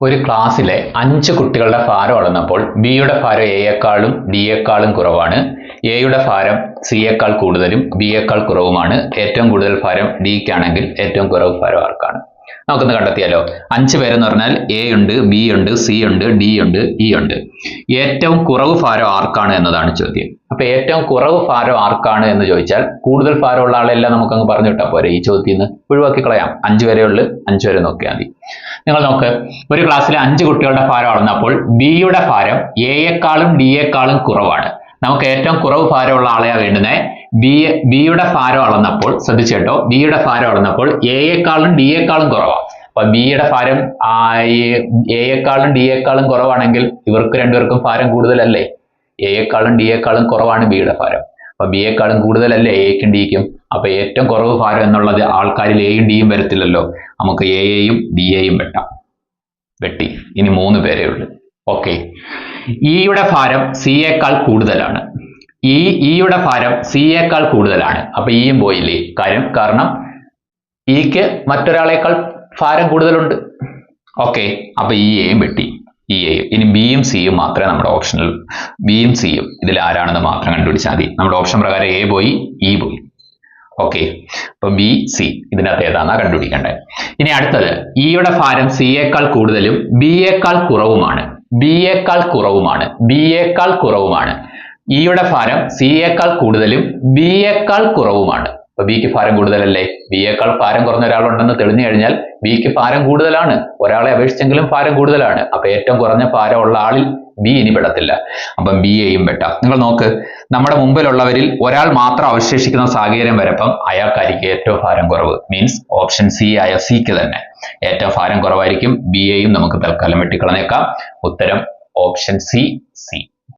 ഒരു ക്ലാസ്സിലെ അഞ്ച് കുട്ടികളുടെ ഭാരം അളന്നപ്പോൾ ബിയുടെ ഭാരം എയേക്കാളും ഡിയേക്കാളും കുറവാണ്. എയുടെ ഭാരം സിയേക്കാൾ കൂടുതലും ബിയേക്കാൾ കുറവുമാണ്. ഏറ്റവും കൂടുതൽ ഭാരം ഡിക്കാണെങ്കിൽ ഏറ്റവും കുറവ് ഭാരം ആർക്കാണ് നമുക്കൊന്ന് കണ്ടെത്തിയാലോ. അഞ്ച് പേരെന്ന് പറഞ്ഞാൽ എ ഉണ്ട് ബി ഉണ്ട് സി ഉണ്ട് ഡി ഉണ്ട് ഇ ഉണ്ട്. ഏറ്റവും കുറവ് ഭാരം ആർക്കാണ് എന്നതാണ് ചോദ്യം. അപ്പൊ ഏറ്റവും കുറവ് ഭാരം ആർക്കാണ് എന്ന് ചോദിച്ചാൽ കൂടുതൽ ഭാരമുള്ള ആളെല്ലാം നമുക്കങ്ങ് പറഞ്ഞു വിട്ടാൽ പോരെ ഈ ചോദ്യത്തിൽ നിന്ന് ഒഴിവാക്കി കളയാം. അഞ്ച് വരെ ഉള്ളു അഞ്ച് വരെ നോക്കിയാൽ മതി. നിങ്ങൾ നോക്ക് ഒരു ക്ലാസ്സിലെ അഞ്ച് കുട്ടികളുടെ ഭാരം അളന്നപ്പോൾ ബിയുടെ ഭാരം എയേക്കാളും ഡിയേക്കാളും കുറവാണ്. നമുക്ക് ഏറ്റവും കുറവ് ഭാരമുള്ള ആളെയാണ് വേണ്ടുന്നത് ബി ബിയുടെ ഭാരം അളന്നപ്പോൾ ശ്രദ്ധിച്ചേട്ടോ ബിയുടെ ഭാരം അളന്നപ്പോൾ എയേക്കാളും ഡിയേക്കാളും കുറവാണ് അപ്പൊ ബിയുടെ ഭാരം എയേക്കാളും ഡിയേക്കാളും കുറവാണെങ്കിൽ ഇവർക്ക് രണ്ടുപേർക്കും ഭാരം കൂടുതലല്ലേ? എയേക്കാളും ഡിയേക്കാളും കുറവാണ് ബിയുടെ ഭാരം. അപ്പൊ ബിയെക്കാളും കൂടുതലല്ലേ? എയ്ക്കും ഡിക്കും അപ്പൊ ഏറ്റവും കുറവ് ഭാരം എന്നുള്ളത് ആൾക്കാരിൽ എയും ഡിയും വരത്തില്ലല്ലോ. നമുക്ക് എയെയും ഡിയെയും വെട്ടാം. വെട്ടി. ഇനി മൂന്ന് പേരെ ഉള്ളൂ. ഓക്കെ ഇയുടെ ഭാരം സിയേക്കാൾ കൂടുതലാണ്. ഈ ഇയുടെ ഭാരം സിയേക്കാൾ കൂടുതലാണ്. അപ്പൊ ഇയും പോയില്ലേ? കാര്യം കാരണം ഇക്ക് മറ്റൊരാളേക്കാൾ ഭാരം കൂടുതലുണ്ട്. ഓക്കെ. അപ്പൊ ഈ എയും വെട്ടി. ഈ എയും ഇനി ബിയും സിയും മാത്രമേ നമ്മുടെ ഓപ്ഷനിൽ ബിയും സിയും ഇതിൽ ആരാണെന്ന് മാത്രം കണ്ടുപിടിച്ചാൽ മതി. നമ്മുടെ ഓപ്ഷൻ പ്രകാരം എ പോയി ഇ പോയി. ഓക്കെ. അപ്പൊ ബി സി ഇതിനകത്ത് ഏതാണെന്നാ കണ്ടുപിടിക്കേണ്ടത് ഇനി അടുത്തത്. ഇയുടെ ഭാരം സിയേക്കാൾ കൂടുതലും ബിയേക്കാൾ കുറവുമാണ്. ബിയേക്കാൾ കുറവുമാണ്. ബിയേക്കാൾ കുറവുമാണ്. ഇയുടെ ഭാരം സിയേക്കാൾ കൂടുതലും ബിയേക്കാൾ കുറവുമാണ്. അപ്പൊ ബിക്ക് ഭാരം കൂടുതലല്ലേ? ബിയേക്കാൾ ഭാരം കുറഞ്ഞ ഒരാളുണ്ടെന്ന് തെളിഞ്ഞു കഴിഞ്ഞാൽ ബിക്ക് ഭാരം കൂടുതലാണ്. ഒരാളെ അപേക്ഷിച്ചെങ്കിലും ഭാരം കൂടുതലാണ്. അപ്പൊ ഏറ്റവും കുറഞ്ഞ ഭാരം ഉള്ള ആളിൽ ബി ഇനി പെടത്തില്ല. അപ്പം ബി എയും വെട്ടാം നിങ്ങൾ നോക്ക് നമ്മുടെ മുമ്പിലുള്ളവരിൽ ഒരാൾ മാത്രം അവശേഷിക്കുന്ന സാഹചര്യം വരപ്പം അയാൾക്കായിരിക്കും ഏറ്റവും ഭാരം കുറവ്. മീൻസ് ഓപ്ഷൻ സി ആയ സിക്ക് തന്നെ. ഏറ്റവും ഭാരം കുറവായിരിക്കും ബി എയും നമുക്ക് തൽക്കാലം വെട്ടിക്കളഞ്ഞേക്കാം. ഉത്തരം ഓപ്ഷൻ സി സി